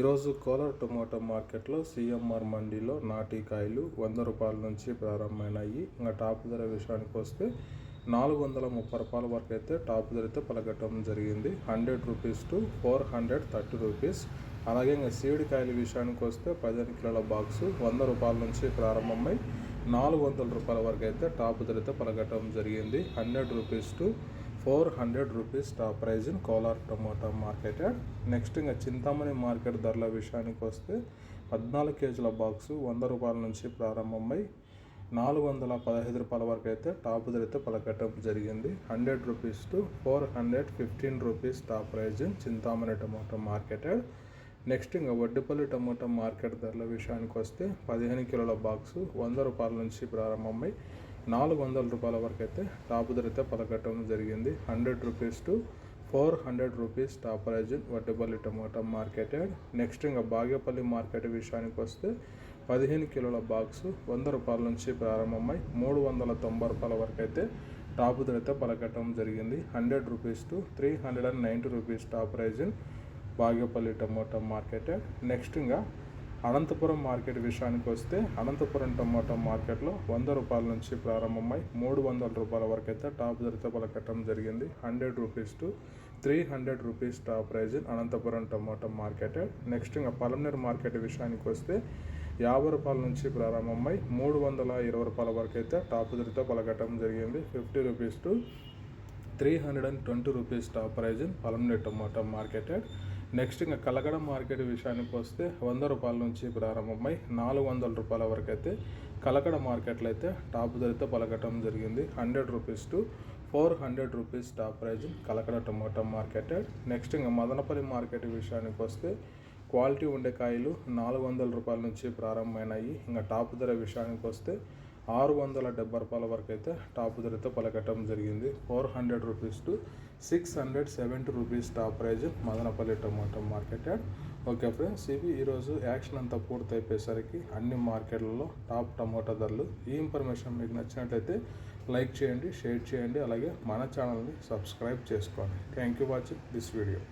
ఈరోజు కోలార్ టొమాటో మార్కెట్లో సిఎంఆర్ మండీలో నాటికాయలు వంద రూపాయల నుంచి ప్రారంభమైనాయి. ఇంకా టాప్ ధర విషయానికి వస్తే నాలుగు వందల ముప్పై రూపాయల వరకు అయితే టాప్ ధర అయితే పలకటం జరిగింది. Hundred rupees to four hundred thirty rupees. అలాగే ఇంకా సీడి కాయల విషయానికి వస్తే పదిహేను కిలోల బాక్స్ వంద రూపాయల నుంచి ప్రారంభమై నాలుగు వందల రూపాయల వరకు అయితే టాప్ ధర అయితే పలకటం జరిగింది. Hundred rupees to four hundred rupees top price in Kolar tomato market next ఇంకా చింతామణి మార్కెట్ ధరల విషయానికి వస్తే పద్నాలుగు కేజీల బాక్సు వంద రూపాయల నుంచి ప్రారంభమై నాలుగు వందల పదహైదు రూపాయల వరకు అయితే టాప్ ధర అయితే పలకటం జరిగింది. Hundred rupees to four hundred fifteen rupees top price in Chintamani tomato market next ఇంకా వడ్డిపల్లి టమోటా మార్కెట్ ధరల విషయానికి వస్తే పదిహేను కిలోల బాక్సు వంద రూపాయల నుంచి ప్రారంభమై నాలుగు వందల రూపాయల వరకు అయితే టాప్ ధర అయితే పలకటం జరిగింది. Hundred rupees to four hundred rupees top price Vaddapalli tomato marketed next ఇంకా బాగేపల్లి మార్కెట్ విషయానికి వస్తే పదిహేను కిలోల బాక్స్ వంద రూపాయల నుంచి ప్రారంభమై మూడు వందల తొంభై రూపాయల వరకు అయితే టాప్ ధర అయితే పలకటం జరిగింది. Hundred rupees to three hundred and ninety rupees top price Bagepalli tomato market. Next ఇంకా అనంతపురం మార్కెట్ విషయానికి వస్తే అనంతపురం టమాటో మార్కెట్లో వంద రూపాయల నుంచి ప్రారంభమై మూడు వందల రూపాయల వరకు అయితే టాప్ ధరతో పలకట్టడం జరిగింది. Hundred rupees to three hundred rupees top price Anantapuram tomato market next ఇంకా పలమనేరు మార్కెట్ విషయానికి వస్తే యాభై రూపాయల నుంచి ప్రారంభమై మూడు వందల ఇరవై రూపాయల వరకు అయితే టాప్ ధరతో పలకటం జరిగింది. Fifty rupees to three hundred and twenty rupees top price Palamaner tomato market next ఇంకా కలగడ మార్కెట్ విషయానికి వస్తే వంద రూపాయల నుంచి ప్రారంభమై నాలుగు వందల రూపాయల వరకు అయితే కలకడ మార్కెట్లో అయితే టాప్ ధరతో పలకటం జరిగింది. Hundred rupees to four hundred rupees top prize Kalakada tomato market next ఇంకా మదనపల్లి మార్కెట్ విషయానికి వస్తే క్వాలిటీ ఉండే కాయలు నాలుగు వందల రూపాయల నుంచి ప్రారంభమైనాయి. ఇంకా టాప్ ధర విషయానికి వస్తే ఆరు వందల డెబ్బై రూపాయల వరకు అయితే టాప్ ధరతో పలకటం జరిగింది. Four hundred rupees to six hundred seventy rupees top prize Madanapalle tomato market yard. Okay friends ఇవి ఈరోజు యాక్షన్ అంతా పూర్తయిపోయేసరికి అన్ని మార్కెట్లలో టాప్ టమాటో ధరలు. ఈ ఇన్ఫర్మేషన్ మీకు నచ్చినట్లయితే లైక్ చేయండి షేర్ చేయండి అలాగే మన ఛానల్ని సబ్స్క్రైబ్ చేసుకోండి. Thank you watching this video.